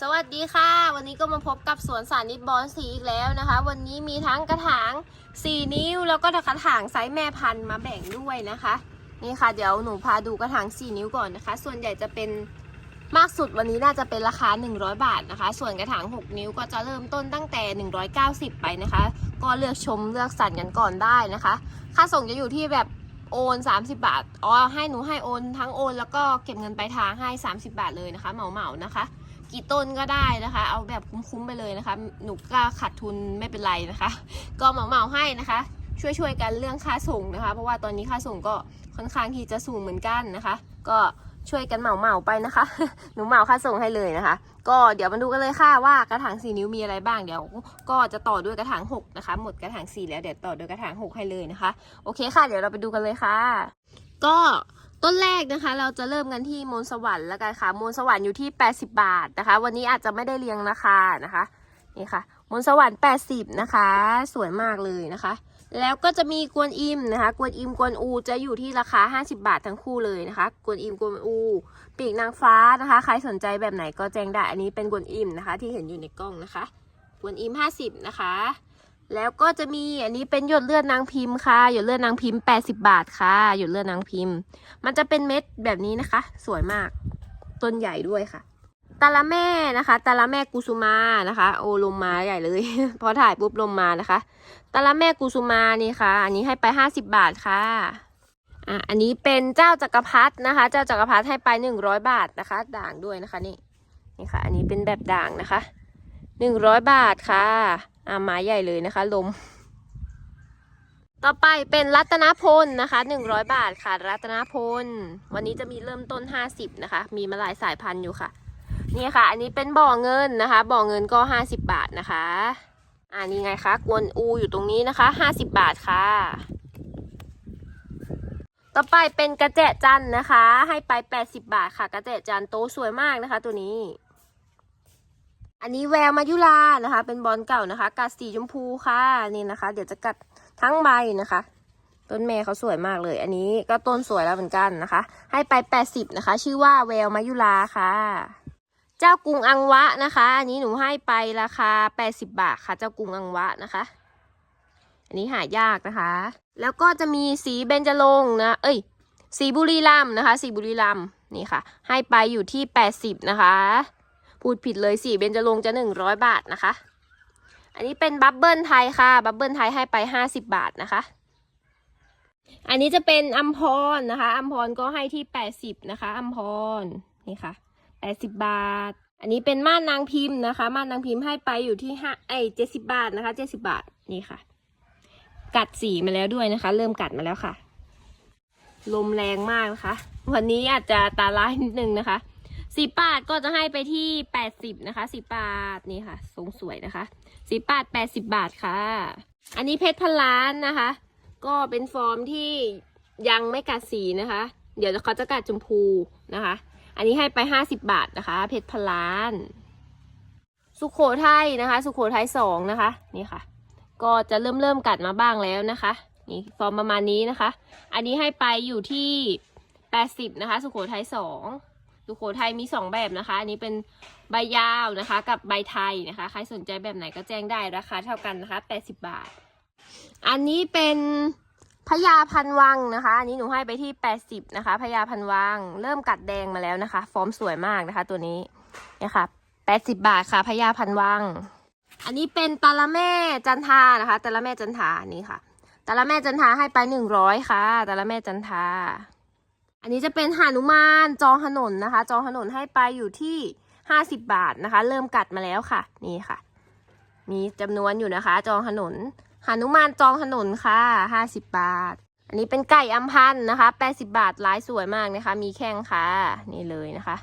สวัสดีค่ะ วันนี้ก็มาพบกับสวนสานิตบอนสีอีกแล้วนะคะ วันนี้มีทั้งกระถาง 4 นิ้ว แล้วก็กระถางไซส์แม่พันธุ์มาแบ่งด้วยนะคะ นี่ค่ะเดี๋ยวหนูพาดูกระถาง 4 นิ้วก่อนนะคะ ส่วนใหญ่จะเป็นมากสุดวันนี้น่าจะเป็นราคา 100 บาทนะคะ ส่วนกระถาง 6 นิ้วก็จะเริ่มต้นตั้งแต่ 190 ไปนะคะ ก็เลือกชมเลือกสั่นกันก่อนได้นะคะ ค่าส่งจะอยู่ที่แบบโอน 30 บาท อ๋อ ให้หนูให้โอนทั้งโอน แล้วก็เก็บเงินปลายทางให้ 30 บาทเลยนะคะ เหมาๆนะคะ กี่ต้นก็ได้นะคะ เอาแบบคุ้มๆไปเลยนะคะ หนูก็ขาดทุนไม่เป็นไรนะคะ ก็เหมาๆให้นะคะ ช่วยๆกันเรื่องค่าส่งนะคะ เพราะว่าตอนนี้ค่าส่งก็ค่อนข้างที่จะสูงเหมือนกันนะคะ ก็ช่วยกันเหมาๆไปนะคะ หนูเหมาค่าส่งให้เลยนะคะ ก็เดี๋ยวมาดูกันเลยค่ะว่ากระถาง4นิ้วมีอะไรบ้างเดี๋ยว ก็จะต่อด้วยกระถาง6นะคะ หมดกระถาง4แล้วเดี๋ยวต่อด้วยกระถาง6ให้เลยนะคะ โอเคค่ะ เดี๋ยวเราไปดูกันเลยค่ะ ก็ ต้นแรกนะคะ เราจะเริ่มกันที่มนต์สวรรค์แล้วกันค่ะมนต์สวรรค์อยู่ที่ 80 บาทนะคะ วันนี้อาจจะไม่ได้เรียงราคานะคะนี่ค่ะมนต์สวรรค์ 80 นะคะ สวยมากเลยนะคะ แล้วก็จะมีกวนอิมนะคะ กวนอิมกวนอูจะอยู่ที่ราคา 50 บาททั้งคู่เลยนะคะ กวนอิมกวนอู ปีกนางฟ้านะคะ ใครสนใจแบบไหนก็แจ้งได้อันนี้เป็นกวนอิมนะคะ ที่เห็นอยู่ในกล้องนะคะ กวนอิม 50 นะคะ แล้วก็จะมีอันนี้เป็นหยดเลือดนางพิมพ์ค่ะ หยดเลือดนางพิมพ์ 80 บาทค่ะ หยดเลือดนางพิมพ์ มันจะเป็นเม็ดแบบนี้นะคะ สวยมาก ต้นใหญ่ด้วยค่ะตาละแม่นะคะตาละแม่กุสุมานะคะ โอลมมาใหญ่เลย พอถ่ายปุ๊บลมมานะคะตาละแม่กุสุมานี่ค่ะ อันนี้ให้ไป 50 บาทค่ะอะ อันนี้เป็นเจ้าจักรพรรดินะคะ เจ้าจักรพรรดิให้ไป 100 บาทนะคะ ด่างด้วยนะคะนี่นี่ค่ะ อันนี้เป็นแบบด่างนะคะ 100 บาทค่ะ อะไม้ใหญ่เลยนะคะลม ต่อไปเป็นรัตนพลนะคะ 100 บาทค่ะ รัตนพล วันนี้จะมีเริ่มต้น 50 นะคะ มีมาหลายสายพันธุ์อยู่ค่ะ นี่ค่ะ อันนี้เป็นบ่อเงินนะคะ บ่อเงินก็ 50 บาทนะคะอ่านี่ไงคะ กวนอูอยู่ตรงนี้นะคะ 50 บาทค่ะ ต่อไปเป็นกระเจจันนะคะ ให้ไป 80 บาทค่ะ กระเจจันโตสวยมากนะคะ ตัวนี้ อันนี้แววมายุรานะคะ เป็นบอลเก่านะคะ กัดสีชมพูค่ะนี่นะคะ เดี๋ยวจะกัดทั้งใบนะคะ ต้นแม่เขาสวยมากเลย อันนี้ก็ต้นสวยแล้วเหมือนกันนะคะ ให้ไป 80 นะคะ ชื่อว่าแววมายุราค่ะ เจ้ากรุงอังวะนะคะ อันนี้หนูให้ไปราคา 80 บาทค่ะ เจ้ากรุงอังวะนะคะ อันนี้หายากนะคะ แล้วก็จะมีสีเบญจรงนะ เอ้ย สีบุรีรัมนะคะ สีบุรีรัมนี่ค่ะ ให้ไปอยู่ที่ 80 นะคะ พูดผิดเลยสีเบญจรงค์จะ100บาทนะคะ อันนี้เป็นบับเบิลไทยค่ะ บับเบิลไทยให้ไป50บบาทนะคะ อันนี้จะเป็นอัมพรนะคะอัมพรก็ให้ที่80นะคะอัมพรนี่ค่ะ80บบาท อันนี้เป็นม่านนางพิมพ์นะคะ ม่านนางพิมพ์ให้ไปอยู่ที่ห้าเอ้ย70บาทนะคะ70บาทนี่ค่ะ กัดสีมาแล้วด้วยนะคะ เริ่มกัดมาแล้วค่ะ ลมแรงมากนะคะ วันนี้อาจจะตาลายนิดนึงนะคะ สีปาดก็จะให้ไปที่80นะคะสีปาดนี่ค่ะทรงสวยนะคะสีปาทแปด80บบาทค่ะ อันนี้เพชรพันล้านนะคะ ก็เป็นฟอร์มที่ยังไม่กัดสีนะคะ เดี๋ยวเขาจะกัดชมพูนะคะ อันนี้ให้ไป50บบาทนะคะ เพชรพันล้าน สุขโขทัยนะคะ สุขโขทัยสองนะคะนี่ค่ะ ก็จะเริ่มเริ่มกัดมาบ้างแล้วนะคะนี่ฟอร์มประมาณนี้นะคะ อันนี้ให้ไปอยู่ที่80นะคะ สุขโขทัยสอง สุโขทัยมีสองแบบนะคะ อันนี้เป็นใบยาวนะคะ กับใบไทยนะคะ ใครสนใจแบบไหนก็แจ้งได้ราคาเท่ากันนะคะ 80 บาท อันนี้เป็นพญาพันวังนะคะ อันนี้หนูให้ไปที่ 80 นะคะพญาพันวัง เริ่มกัดแดงมาแล้วนะคะ ฟอร์มสวยมากนะคะ ตัวนี้นี่ยค่ะ80 บาทค่ะพญาพันวัง อันนี้เป็นตาละแม่จันทานะคะตาละแม่จันทานี่ค่ะตาละแม่จันทาให้ไป 100 ค่ะตาละแม่จันทา อันนี้จะเป็นหานุมานจองถนนนะคะ จองถนนให้ไปอยู่ที่ห้าสิบบาทนะคะ เริ่มกัดมาแล้วค่ะ นี่ค่ะ มีจำนวนอยู่นะคะ จองถนนหานุมานจองถนนค่ะห้าสิบบาท อันนี้เป็นไก่อัมพันธ์นะคะแปดสิบาทลายสวยมากนะคะ มีแข้งค่ะ นี่เลยนะคะ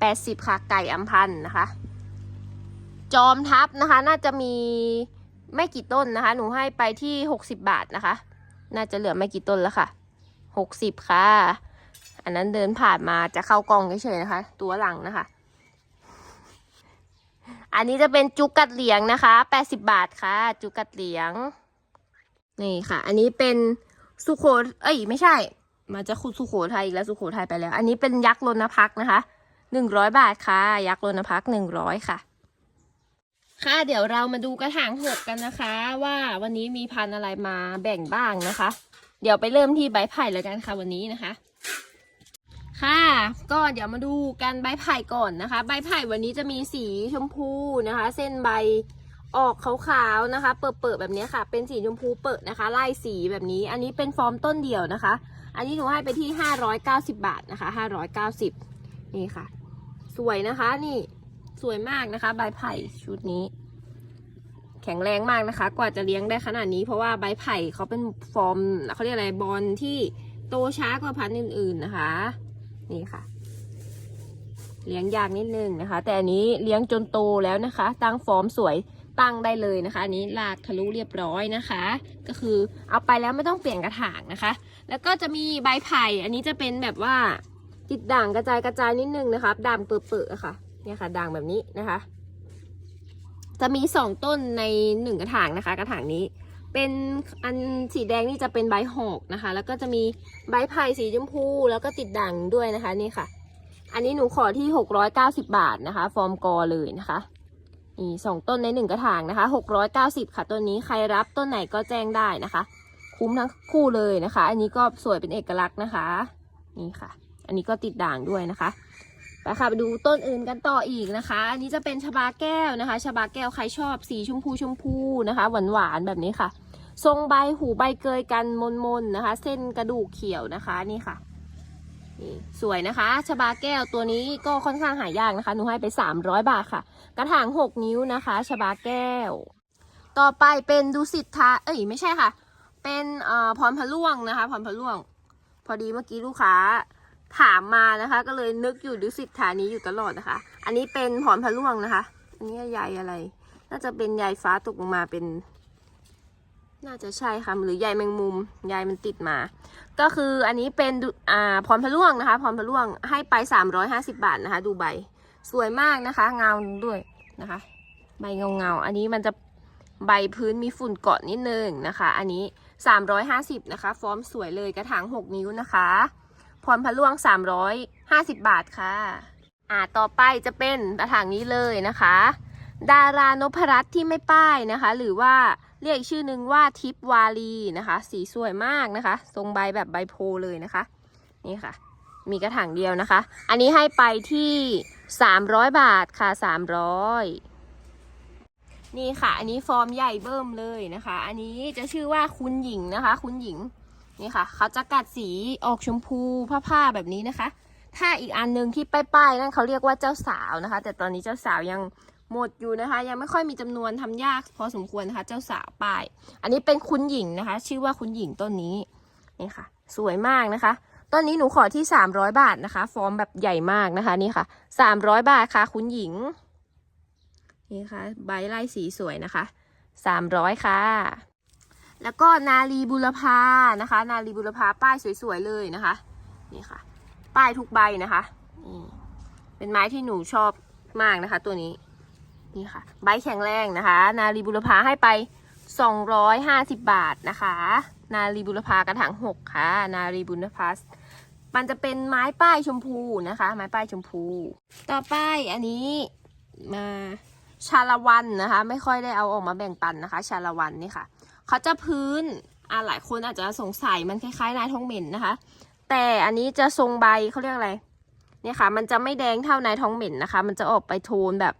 แปดสิบค่ะ ไก่อัมพันธ์นะคะ จอมทัพนะคะ น่าจะมีไม่กี่ต้นนะคะ หนูให้ไปที่หกสิบบาทนะคะ น่าจะเหลือไม่กี่ต้นแล้วค่ะ หกสิบค่ะ อันนั้นเดินผ่านมาจะเข้ากล่องเฉยๆนะคะ ตัวหลังนะคะ อันนี้จะเป็นจุกกัดเหลียงนะคะแปดสิบบาทค่ะ จุกกัดเหลียง นี่ค่ะ อันนี้เป็นสุโขเอ้ยไม่ใช่มาจะคุดสุโขทัยอีกแล้วสุโขทัยไปแล้ว อันนี้เป็นยักษ์ลนพักนะคะหนึ่งร้อยบาทค่ะ ยักษ์โลนพักหนึ่งร้อยค่ะ ค่ะเดี๋ยวเรามาดูกระถางหกกันนะคะ ว่าวันนี้มีพันอะไรมาแบ่งบ้างนะคะ เดี๋ยวไปเริ่มที่ใบไผ่แล้วกันค่ะวันนี้นะคะ ค่ะก็เดี๋ยวมาดูกันใบไผ่ก่อนนะคะ ใบไผ่วันนี้จะมีสีชมพูนะคะ เส้นใบออกขาวๆนะคะ เปิดๆแบบนี้ค่ะ เป็นสีชมพูเปิดนะคะไล่สีแบบนี้ อันนี้เป็นฟอร์มต้นเดียวนะคะ อันนี้หนูให้ไปที่ 590 บาทนะคะ 590 นี่ค่ะ สวยนะคะนี่สวยมากนะคะ ใบไผ่ชุดนี้ แข็งแรงมากนะคะ กว่าจะเลี้ยงได้ขนาดนี้ เพราะว่าใบไผ่เขาเป็นฟอร์มเขาเรียกอะไรบอลที่โตช้ากว่าพันธุ์อื่น ๆนะคะ นี่ค่ะ เลี้ยงยากนิดนึงนะคะ แต่อันนี้เลี้ยงจนโตแล้วนะคะ ตั้งฟอร์มสวยตั้งได้เลยนะคะอันนี้ลากทะลุเรียบร้อยนะคะ ก็คือเอาไปแล้วไม่ต้องเปลี่ยนกระถางนะคะ แล้วก็จะมีใบไผ่อันนี้จะเป็นแบบว่าติดด่างกระจายกระจายนิดนึงนะคะด่างเปื่อๆะค่ะเนี่ยค่ะด่างแบบนี้นะคะ จะมีสองต้นในหนึ่งกระถางนะคะ กระถางนี้ เป็นอันสีแดงนี่จะเป็นใบหอกนะคะ แล้วก็จะมีใบไผ่สีชมพูแล้วก็ติดด่างด้วยนะคะนี่ค่ะ อันนี้หนูขอที่หกร้อยเก้าสิบาทนะคะ ฟอร์มกอเลยนะคะนี่สองต้นในหนึ่งกระถางนะคะหกร้อยเก้าสิบค่ะต้นนี้ใครรับต้นไหนก็แจ้งได้นะคะ คุ้มทั้งคู่เลยนะคะ อันนี้ก็สวยเป็นเอกลักษณ์นะคะ นี่ค่ะ อันนี้ก็ติดด่างด้วยนะคะ ไปค่ะไปดูต้นอื่นกันต่ออีกนะคะ อันนี้จะเป็นชบาแก้วนะคะ ชบาแก้วใครชอบสีชมพูชมพูนะคะ หวานหวานแบบนี้ค่ะ ทรงใบหูใบเกยกันมนมนนะคะ เส้นกระดูกเขียวนะคะนี่ค่ะนี่สวยนะคะ ชบาแก้วตัวนี้ก็ค่อนข้างหายากนะคะ หนูให้ไป 300 บาทค่ะ กระถาง 6 นิ้วนะคะ ชบาแก้ว ต่อไปเป็นดูสิทธา เอ้ยไม่ใช่ค่ะ เป็นเอ่อพรพะล่วงนะคะ พรพะล่วง พอดีเมื่อกี้ลูกค้า ถามมานะคะ ก็เลยนึกอยู่ดูสิทธานีอยู่ตลอดนะคะ อันนี้เป็นพรพะล่วงนะคะ อันนี้ใยอะไร น่าจะเป็นใยฟ้าตกลงมาเป็น น่าจะใช่ค่ะหรือใยแมงมุมใยมันติดมา ก็คืออันนี้เป็นดูอ่าพรพะล่วงนะคะพรพะล่วงให้ไป 350 บาทนะคะ ดูใบสวยมากนะคะ เงาด้วยนะคะ ใบเงาเงาอันนี้มันจะใบพื้นมีฝุ่นเกาะนิดนึงนะคะ อันนี้ 350นะคะ ฟอร์มสวยเลยกระถาง 6 นิ้วนะคะ รพะล่วง 350 บาทค่ะ อ่าต่อไปจะเป็นกระถางนี้เลยนะคะ ดารานพรัตน์ที่ไม่ป้ายนะคะ หรือว่าเรียกชื่อนึงว่าทิพวาลีนะคะ สีสวยมากนะคะ ทรงใบแบบใบโพลเลยนะคะ นี่ค่ะ มีกระถางเดียวนะคะ อันนี้ให้ไปที่ 300 บาทค่ะ 300นี่ค่ะ อันนี้ฟอร์มใหญ่เบิ่มเลยนะคะ อันนี้จะชื่อว่าคุณหญิงนะคะ คุณหญิง นี่ค่ะ เขาจะกัดสีออกชมพูผ้าๆแบบนี้นะคะ ถ้าอีกอันหนึ่งที่ป้ายๆนั่นเขาเรียกว่าเจ้าสาวนะคะ แต่ตอนนี้เจ้าสาวยังหมดอยู่นะคะ ยังไม่ค่อยมีจำนวนทำยากพอสมควรนะคะ เจ้าสาวป้าย อันนี้เป็นคุณหญิงนะคะ ชื่อว่าคุณหญิงต้นนี้นี่ค่ะ สวยมากนะคะต้นนี้หนูขอที่ 300 บาทนะคะ ฟอร์มแบบใหญ่มากนะคะนี่ค่ะ 300 บาทค่ะ คุณหญิงนี่ค่ะ ใบไล่สีสวยนะคะ 300 ค่ะ แล้วก็นาลีบุรพานะคะ นาลีบุรพาป้ายสวยๆเลยนะคะนี่ค่ะ ป้ายทุกใบนะคะนี่เป็นไม้ที่หนูชอบมากนะคะ ตัวนี้นี่ค่ะ ใบแข็งแรงนะคะ นาลีบุรพาให้ไป 250 บาทนะคะ นาลีบุรพากระถางหกค่ะ นาลีบุรพามันจะเป็นไม้ป้ายชมพูนะคะ ไม้ป้ายชมพู ต่อไปอันนี้มาชาละวันนะคะ ไม่ค่อยได้เอาออกมาแบ่งปันนะคะ ชาละวันนี่ค่ะ เขาจะพื้นอ่าหลายคนอาจจะสงสัยมันคล้ายๆนายทองเหม็นนะคะ แต่อันนี้จะทรงใบเขาเรียกอะไรเนี่ยค่ะ มันจะไม่แดงเท่านายทองเหม็นนะคะ มันจะออกไปโทนแบบ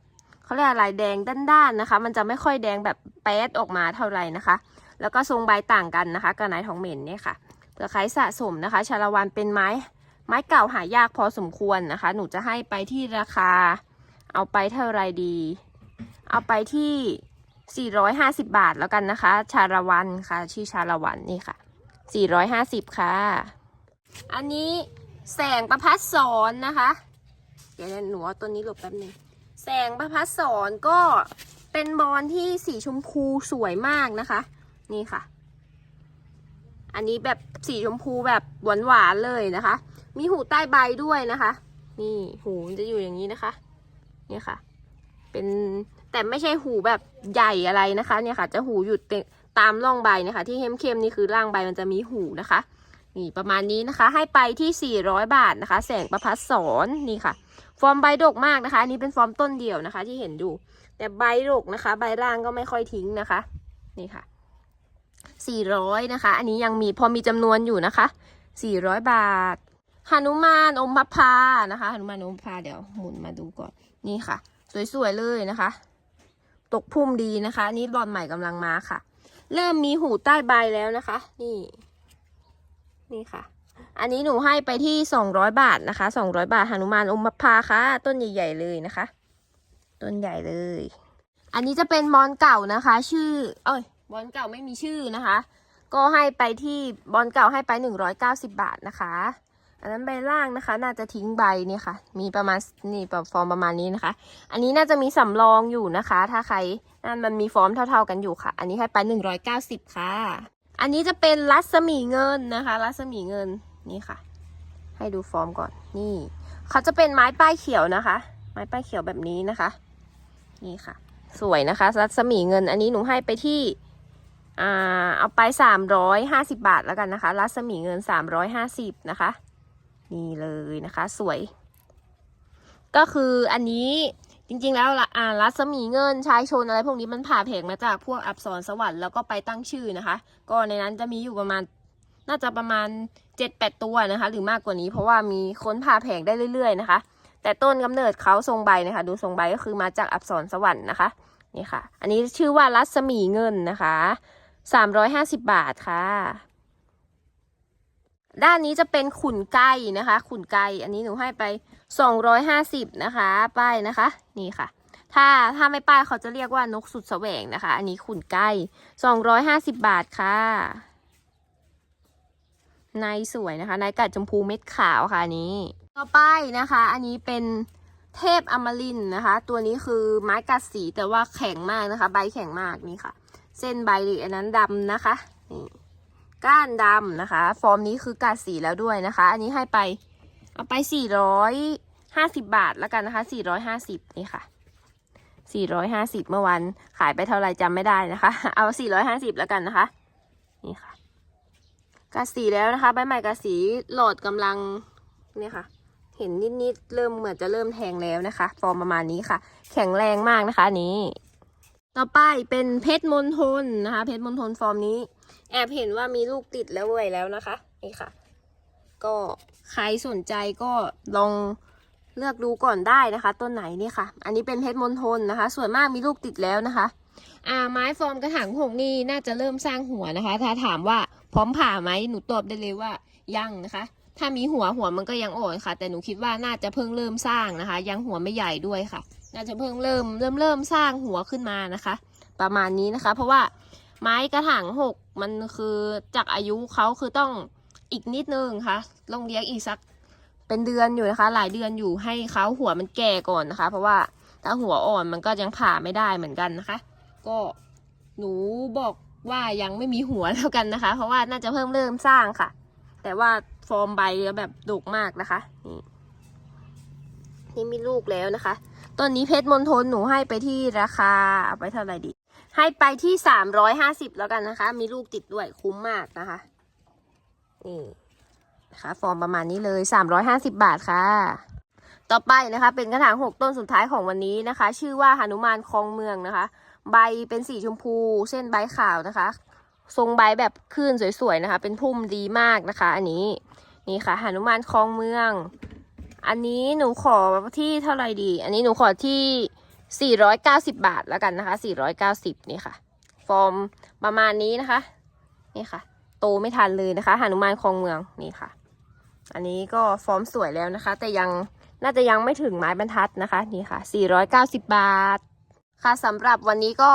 เขาเรียกอะไรแดงด้านๆนะคะ มันจะไม่ค่อยแดงแบบแป๊ดออกมาเท่าไหร่นะคะ แล้วก็ทรงใบต่างกันนะคะกับนายทองเหม็นเนี่ยค่ะเผื่อใครสะสมนะคะชาละวันเป็นไม้ไม้เก่าหายากพอสมควรนะคะ หนูจะให้ไปที่ราคา เอาไปเท่าไรดี เอาไปที่ 450 บาทแล้วกันนะคะ ชาละวันค่ะ ชื่อชาละวันนี่ค่ะ 450 ค่ะ อันนี้แสงประพัดสอนนะคะ เดี๋ยวหนูเอาตัวนี้หลบแป๊บนึงแสงประพัดสอนก็เป็นบอลที่สีชมพูสวยมากนะคะ นี่ค่ะ อันนี้แบบสีชมพูแบบหวานหวานๆเลยนะคะ มีหูใต้ใบด้วยนะคะ นี่หูจะอยู่อย่างนี้นะคะ นี่ค่ะ เป็น แต่ไม่ใช่หูแบบใหญ่อะไรนะคะ เนี่ยค่ะ จะหูหยุดเป็นตามร่องใบนะคะ ที่เข้มๆนี่คือร่างใบมันจะมีหูนะคะ นี่ประมาณนี้นะคะ ให้ไปที่ 400 บาทนะคะ แสงประพัดสอนนี่ค่ะ ฟอร์มใบดกมากนะคะ อันนี้เป็นฟอร์มต้นเดียวนะคะ ที่เห็นอยู่ แต่ใบดกนะคะ ใบล่างก็ไม่ค่อยทิ้งนะคะ นี่ค่ะสี่ร้อยนะคะ อันนี้ยังมีพอมีจำนวนอยู่นะคะสี่ร้อยบาทหนุมานอมพพานะคะหนุมานอมพพพาเดี๋ยวหมุนมาดูก่อน นี่ค่ะ สวยๆเลยนะคะ ตกพุ่มดีนะคะ นี่บอลใหม่กำลังมาค่ะ เริ่มมีหูใต้ใบแล้วนะคะ นี่ นี่ค่ะ อันนี้หนูให้ไปที่สองร้อยบาทนะคะสองร้อยบาทหนุมานอมพาค่ะ ต้นใหญ่ ๆ เลยนะคะ ต้นใหญ่เลย อันนี้จะเป็นบอลเก่านะคะ ชื่อ เอ้ยบอลเก่าไม่มีชื่อนะคะ ก็ให้ไปที่บอลเก่าให้ไปหนึ่งร้อยเก้าสิบาทนะคะ อันนั้นใบล่างนะคะ น่าจะทิ้งใบนี่ค่ะ มีประมาณนี่แบบฟอร์มประมาณนี้นะคะ อันนี้น่าจะมีสำรองอยู่นะคะ ถ้าใครนั่นมันมีฟอร์มเท่า ๆกันอยู่ค่ะ อันนี้ให้ไปหนึ่งร้อยเก้าสิบค่ะ อันนี้จะเป็นรัศมีเงินนะคะ รัศมีเงินนี่ค่ะ ให้ดูฟอร์มก่อนนี่ เขาจะเป็นไม้ป้ายเขียวนะคะ ไม้ป้ายเขียวแบบนี้นะคะ นี่ค่ะ สวยนะคะ รัศมีเงิน อันนี้หนูให้ไปที่อเอาไปสามร้อยห้าสิบาทแล้วกันนะคะ รัศมีเงินสามร้อยห้าสิบนะคะ นี่เลยนะคะ สวย ก็คืออันนี้จริงๆ แล้วละอ่ารัศมีเงินชายชนอะไรพวกนี้มันผ่าเพกมาจากพวกอักษรสวรรค์แล้วก็ไปตั้งชื่อนะคะ ก็ในนั้นจะมีอยู่ประมาณน่าจะประมาณเจ็ดแปดตัวนะคะ หรือมากกว่านี้เพราะว่ามีค้นผ่าแผงได้เรื่อย ๆ นะคะ แต่ต้นกำเนิดเขาทรงใบนะคะ ดูทรงใบก็คือมาจากอักษรสวรรค์นะคะนี่ค่ะ อันนี้ชื่อว่ารัศมีเงินนะคะสามร้อยห้าสิบบาทค่ะ ด้านนี้จะเป็นขุนไก่นะคะ ขุนไก่อันนี้หนูให้ไปสองร้อยห้าสิบนะคะ ป้ายนะคะ นี่ค่ะ ถ้าถ้าไม่ป้ายเขาจะเรียกว่านกสุดแสวงนะคะ อันนี้ขุนไก่สองร้อยห้าสิบบาทค่ะในสวยนะคะในกัดชมพูเม็ดขาวค่ะนี้ ต่อไปนะคะ อันนี้เป็นเทพอมรินนะคะ ตัวนี้คือไม้กัดสีแต่ว่าแข็งมากนะคะ ใบแข็งมากนี่ค่ะ เส้นใบอันนั้นดำนะคะนี่ ก้านดำนะคะ ฟอร์มนี้คือกัดสีแล้วด้วยนะคะ อันนี้ให้ไปเอาไปสี่ร้อยห้าสิบบาทแล้วกันนะคะสี่ร้อยห้าสิบนี่ค่ะสี่ร้อยห้าสิบเมื่อวันขายไปเท่าไหร่จำไม่ได้นะคะ เอาสี่ร้อยห้าสิบแล้วกันนะคะ นี่ค่ะ กาสีแล้วนะคะ ใบใหม่กาสีหลอดกำลังเนี่ยค่ะ เห็นนิดๆ เริ่มเหมือนจะเริ่มแทงแล้วนะคะ ฟอร์มประมาณนี้ค่ะ แข็งแรงมากนะคะนี้ ต่อไปเป็นเพชรมณฑลนะคะ เพชรมณฑลฟอร์มนี้ แอบเห็นว่ามีลูกติดแล้วเว้ยแล้วนะคะ นี่ค่ะ ก็ใครสนใจก็ลองเลือกดูก่อนได้นะคะ ต้นไหนนี่ค่ะ อันนี้เป็นเพชรมณฑลนะคะ ส่วนมากมีลูกติดแล้วนะคะ อ่าไม้ฟอร์มกระถางหกนี่น่าจะเริ่มสร้างหัวนะคะ ถ้าถามว่าพร้อมผ่าไหมหนูตอบได้เลยว่ายังนะคะ ถ้ามีหัวหัวมันก็ยังอ่อนค่ะ แต่หนูคิดว่าน่าจะเพิ่งเริ่มสร้างนะคะ ยังหัวไม่ใหญ่ด้วยค่ะ น่าจะเพิ่งเริ่มเริ่มเริ่มสร้างหัวขึ้นมานะคะ ประมาณนี้นะคะ เพราะว่า ไม้กระถางหกมันคือจากอายุเขาคือต้องอีกนิดนึงค่ะลงเลี้ยงอีกสักเป็นเดือนอยู่นะคะ หลายเดือนอยู่ให้เขาหัวมันแก่ก่อนนะคะ เพราะว่าถ้าหัวอ่อนมันก็ยังผ่าไม่ได้เหมือนกันนะคะ ก็หนูบอกว่ายังไม่มีหัวแล้วกันนะคะ เพราะว่าน่าจะเพิ่มเริ่มสร้างค่ะ แต่ว่าฟอร์มใบแบบดกมากนะคะนี่นี่มีลูกแล้วนะคะต้นนี้เพชรมณฑลหนูให้ไปที่ราคาเอาไปเท่าไหร่ดี ให้ไปที่สามร้อยห้าสิบแล้วกันนะคะ มีลูกติดด้วยคุ้มมากนะคะ นี่นะคะฟอร์มประมาณนี้เลยสามร้อยห้าสิบบาทค่ะ ต่อไปนะคะ เป็นกระถางหกต้นสุดท้ายของวันนี้นะคะ ชื่อว่าหนุมานคลองเมืองนะคะ ใบเป็นสีชมพู เส้นใบขาวนะคะ ทรงใบแบบคลื่นสวยๆนะคะ เป็นพุ่มดีมากนะคะ อันนี้นี่ค่ะหนุมานคลองเมือง อันนี้หนูขอที่เท่าไหร่ดี อันนี้หนูขอที่ 490 บาทแล้วกันนะคะ 490 นี่ค่ะ ฟอร์มประมาณนี้นะคะ นี่ค่ะ โตไม่ทันเลยนะคะหนุมานคลองเมืองนี่ค่ะ อันนี้ก็ฟอร์มสวยแล้วนะคะ แต่ยังน่าจะยังไม่ถึงไม้บรรทัดนะคะนี่ค่ะ 490 บาท ค่ะสำหรับวันนี้ก็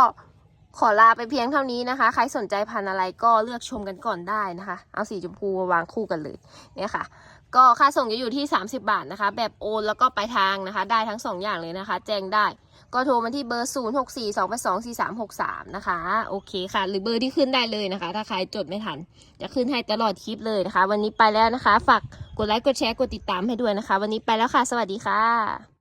ขอลาไปเพียงเท่านี้นะคะ ใครสนใจพันธุ์อะไรก็เลือกชมกันก่อนได้นะคะ เอาสีชมพูมาวางคู่กันเลยเนี่ยค่ะ ก็ค่าส่งจะอยู่ที่ 30 บาทนะคะ แบบโอนแล้วก็ไปลายทางนะคะ ได้ทั้ง 2 อย่างเลยนะคะ แจ้งได้ ก็โทรมาที่เบอร์ 0 6 4 2 8 2 4 3 6 3 นะคะ โอเคค่ะ หรือเบอร์ที่ขึ้นได้เลยนะคะ ถ้าใครจดไม่ทัน จะขึ้นให้ตลอดคลิปเลยนะคะ วันนี้ไปแล้วนะคะ ฝากกดไลค์ กดแชร์ กดติดตามให้ด้วยนะคะ วันนี้ไปแล้วค่ะ สวัสดีค่ะ